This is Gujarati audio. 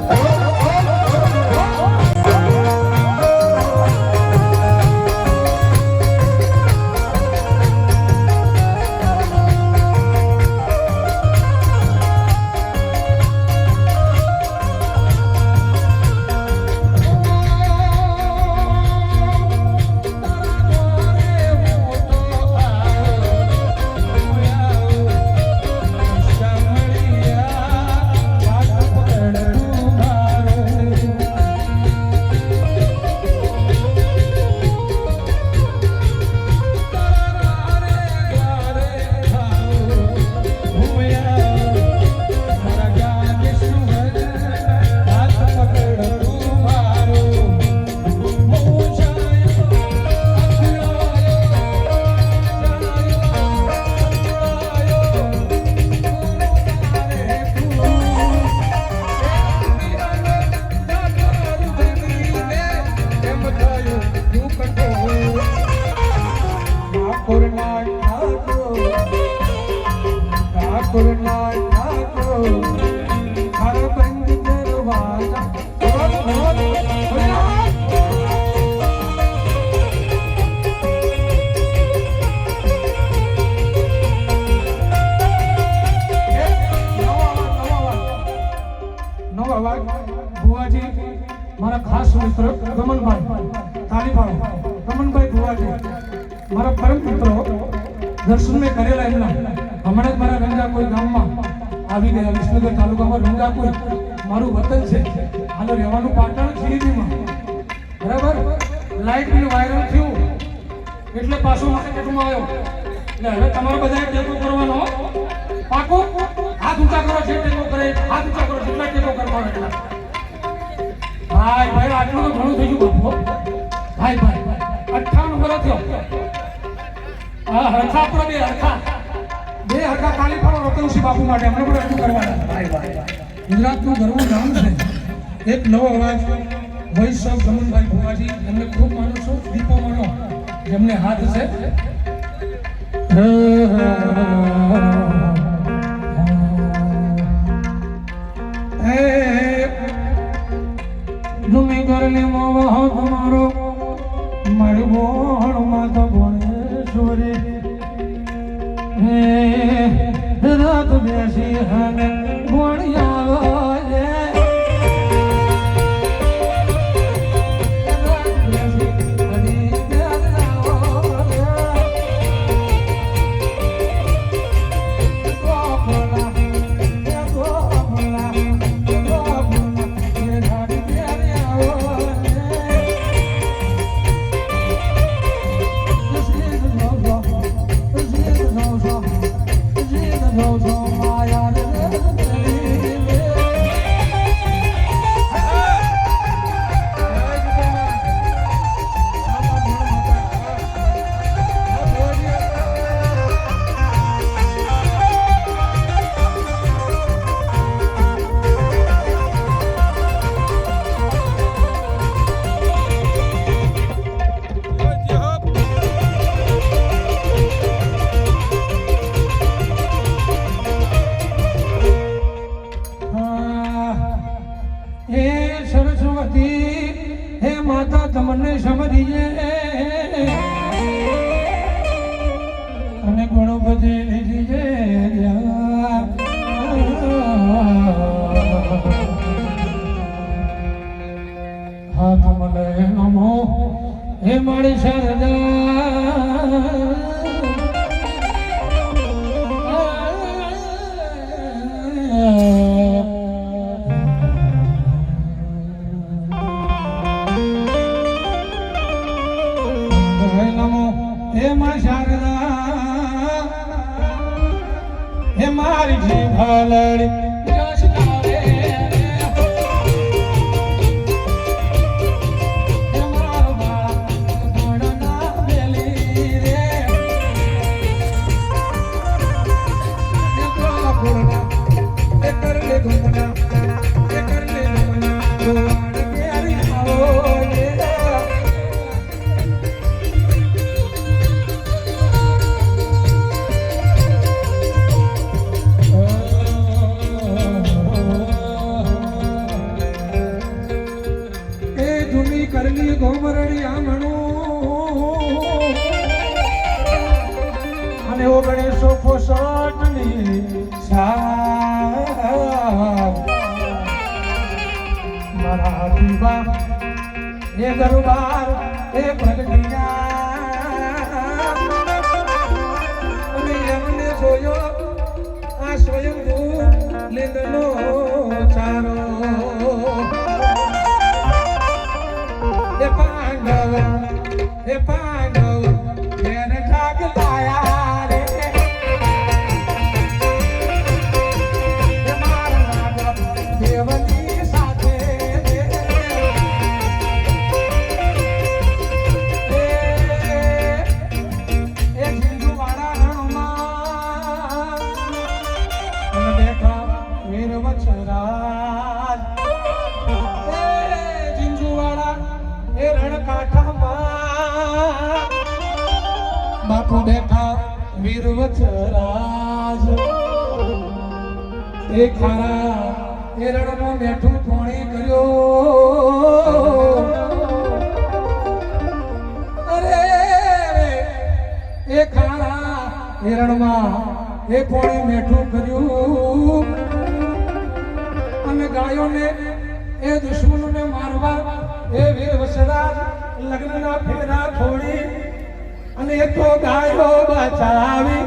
નવો મારા ખાસ મિત્ર ગમનભાઈ તાલી પાડો ગમનભાઈ ભુવાજી, મારા પરમ મિત્રો, દર્શન મેં કરેલા એમના. હમણાં જ મારા રંગાકોઈ ગામમાં આવી ગયા વિસનગર તાલુકામાં રંગાકોઈ મારું વતન છે. હાલો રહેવાનું પાટણ ખીરીમાં બરાબર? લાઈટ બિલ વાયરલ થયું. એટલે પાછો માર્કેટમાં આવ્યો. એટલે હવે તમારે બધાએ ટેકો કરવાનો પાકો. હાથ ઊંચા કરો છે ટેકો કરે, હાથ ઊંચા કરો, જેટલા ટેકો કરવાનો એટલા. ભાઈ ભાઈ, આટલું તો ઘણું થઈ ગયું બાપુ ભાઈ ભાઈ. અઠ્ઠાવન વર્ષ થયો હા, હરખા આપણો બે, હરખા. બે હરખા કાલી પાડો રતનસિંહ બાપુ માટે. અમને પણ એટલું કરવાના. ગુજરાતનું ગર્વનું નામ છે. એક નવો અવાજ વૈશ સૌ ગમનભાઈ ભુવાજી. એમને ખૂબ માનું છું, દીપો માનો. જેમને હાથ છે. ભણેશ્વરી હે રાત બેસી હન ભણ્યા હે માં શારદા હે મારી જીભલડી મારા દીવા એ દરબાર એ અને એમને જોયો આ સ્વયંભૂ લીંદનો બાપુ બેઠા વીર રાજ એ ખારા એ રણમાં બેઠું પોણી કર્યો. અરે એ ખારા હિરણમાં એ પોણી મેઠું કર્યું. અને ગાયોને એ દુશ્મનોને મારવા એ વીર વસરાજ લગ્નના ફેરા તો ગાયો બચાવી